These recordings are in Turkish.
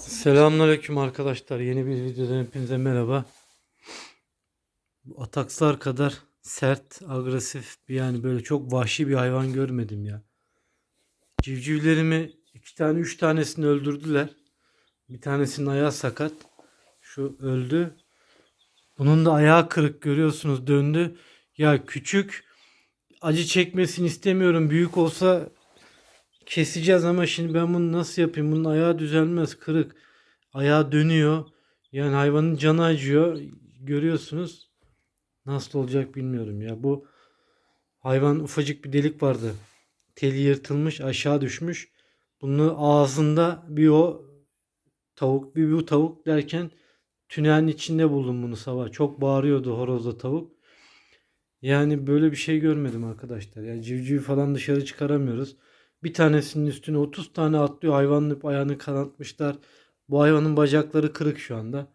Selamünaleyküm arkadaşlar. Yeni bir videodan hepinize merhaba. Atakslar kadar sert, agresif bir yani böyle çok vahşi bir hayvan görmedim ya. Civcivlerimi iki tane üç tanesini öldürdüler. Bir tanesinin ayağı sakat. Şu öldü. Bunun da ayağı kırık görüyorsunuz döndü. Ya küçük acı çekmesini istemiyorum. Büyük olsa keseceğiz ama şimdi ben bunu nasıl yapayım? Bunun ayağı düzelmez kırık. Ayağı dönüyor. Yani hayvanın canı acıyor. Görüyorsunuz. Nasıl olacak bilmiyorum ya. Bu hayvan ufacık bir delik vardı. Teli yırtılmış aşağı düşmüş. Bunu ağzında bir o tavuk bir bu tavuk derken tünelin içinde buldum bunu sabah. Çok bağırıyordu horozda tavuk. Yani böyle bir şey görmedim arkadaşlar. Yani civciv falan dışarı çıkaramıyoruz. Bir tanesinin üstüne 30 tane atlıyor. Hayvanın ayağını kanatmışlar. Bu hayvanın bacakları kırık şu anda.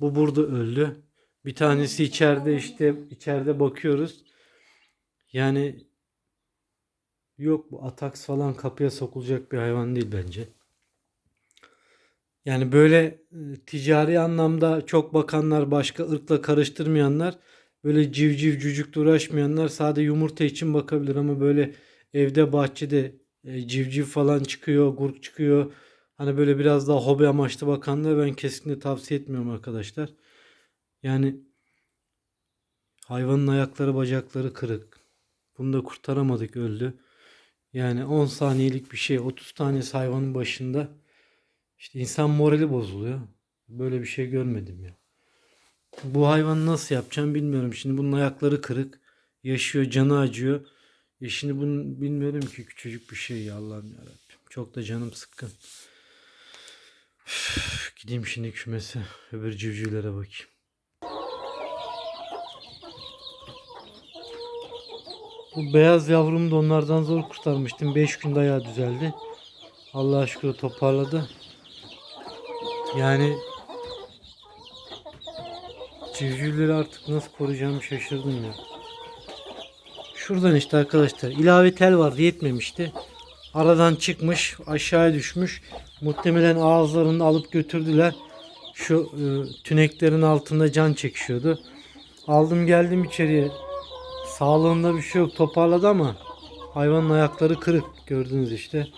Bu burada öldü. Bir tanesi içeride işte içeride bakıyoruz. Yani yok bu ataks falan kapıya sokulacak bir hayvan değil bence. Yani böyle e, ticari anlamda çok bakanlar başka ırkla karıştırmayanlar böyle civciv cücükle uğraşmayanlar sadece yumurta için bakabilir ama böyle evde bahçede e, civciv falan çıkıyor, gurk çıkıyor. Hani böyle biraz daha hobi amaçlı bakanlara ben kesinlikle tavsiye etmiyorum arkadaşlar. Yani hayvanın ayakları bacakları kırık. Bunu da kurtaramadık öldü. Yani 10 saniyelik bir şey 30 tanesi hayvanın başında. İşte insan morali bozuluyor. Böyle bir şey görmedim ya. Bu hayvanı nasıl yapacağım bilmiyorum. Şimdi bunun ayakları kırık. Yaşıyor, canı acıyor. Ya şimdi bunu bilmiyorum ki küçücük bir şey ya Allah'ım yarabbim. Çok da canım sıkkın. Üf, gideyim şimdi kümese. Öbür civcivlere bakayım. Bu beyaz yavrumu da onlardan zor kurtarmıştım. 5 günde ayağı düzeldi. Allah'a şükür toparladı. Yani civcivleri artık nasıl koruyacağımı şaşırdım ya. Şuradan işte arkadaşlar ilave tel vardı yetmemişti. Aradan çıkmış aşağıya düşmüş. Muhtemelen ağızlarını alıp götürdüler. Şu e, tüneklerin altında can çekişiyordu. Aldım geldim içeriye. Sağlığında bir şey yok toparladı ama hayvanın ayakları kırık gördünüz işte.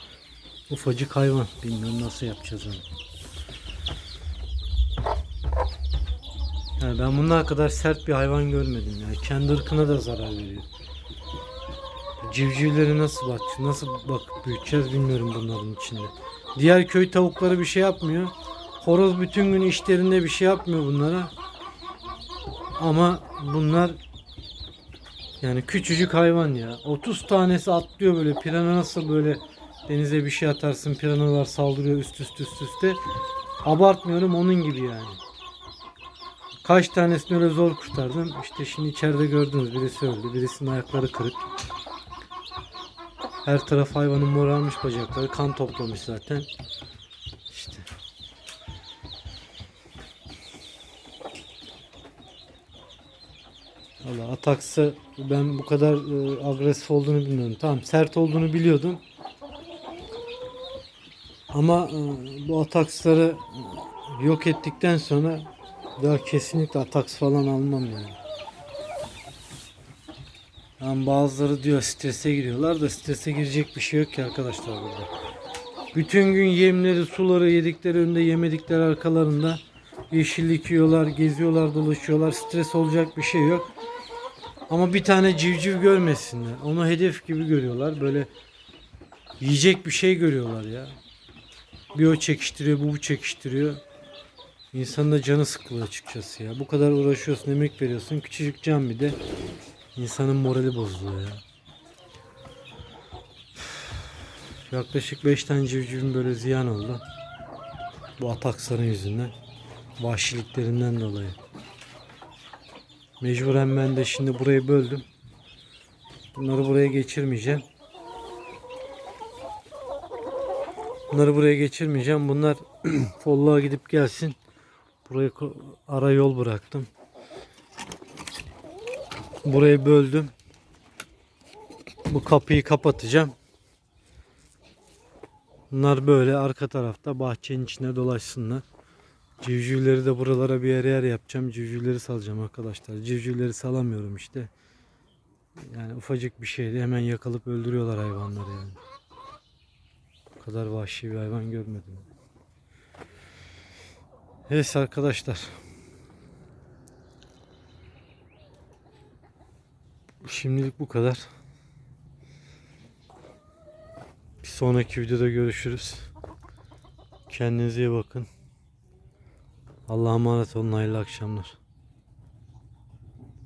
Ufacık hayvan. Bilmiyorum nasıl yapacağız onu. Yani ben bunlar kadar sert bir hayvan görmedim ya. Kendi ırkına da zarar veriyor. Civcivleri nasıl bak nasıl bak büyüteceğiz bilmiyorum bunların içinde. Diğer köy tavukları bir şey yapmıyor. Horoz bütün gün işlerinde bir şey yapmıyor bunlara. Ama bunlar yani küçücük hayvan ya. 30 tanesi atlıyor böyle. Pirana nasıl böyle denize bir şey atarsın piranalar saldırıyor üst üste üst üste. Abartmıyorum onun gibi yani. Kaç tanesini öyle zor kurtardım. İşte şimdi içeride gördünüz birisi öldü. Birisinin ayakları kırık. Her taraf hayvanın morarmış bacakları. Kan toplamış zaten. İşte. Valla ataksı ben bu kadar e, agresif olduğunu bilmiyorum. Tamam sert olduğunu biliyordum. Ama e, bu ataksları yok ettikten sonra daha kesinlikle ataks falan almam yani. Yani bazıları diyor strese giriyorlar da strese girecek bir şey yok ki arkadaşlar burada. Bütün gün yemleri, suları yedikleri önünde, yemedikleri arkalarında yeşillik yiyorlar, geziyorlar, dolaşıyorlar. Stres olacak bir şey yok. Ama bir tane civciv görmesinler. Onu hedef gibi görüyorlar. Böyle yiyecek bir şey görüyorlar ya. Bir o çekiştiriyor, bu bu çekiştiriyor. İnsanın da canı sıkılıyor açıkçası ya. Bu kadar uğraşıyorsun, emek veriyorsun. Küçücük can bir de. İnsanın morali bozuluyor ya. Yaklaşık 5 tane civcivim böyle ziyan oldu. Bu ataksların yüzünden. Vahşiliklerinden dolayı. Mecburen ben de şimdi burayı böldüm. Bunları buraya geçirmeyeceğim. Bunları buraya geçirmeyeceğim. Bunlar folluğa gidip gelsin. Buraya ara yol bıraktım. Burayı böldüm. Bu kapıyı kapatacağım. Bunlar böyle arka tarafta bahçenin içine dolaşsınlar. Civcivleri de buralara bir yere yer yapacağım. Civcivleri salacağım arkadaşlar. Civcivleri salamıyorum işte. Yani ufacık bir şeydi. Hemen yakalıp öldürüyorlar hayvanları yani. Bu kadar vahşi bir hayvan görmedim. Evet arkadaşlar. Şimdilik bu kadar. Bir sonraki videoda görüşürüz. Kendinize iyi bakın. Allah'a emanet olun. Hayırlı akşamlar.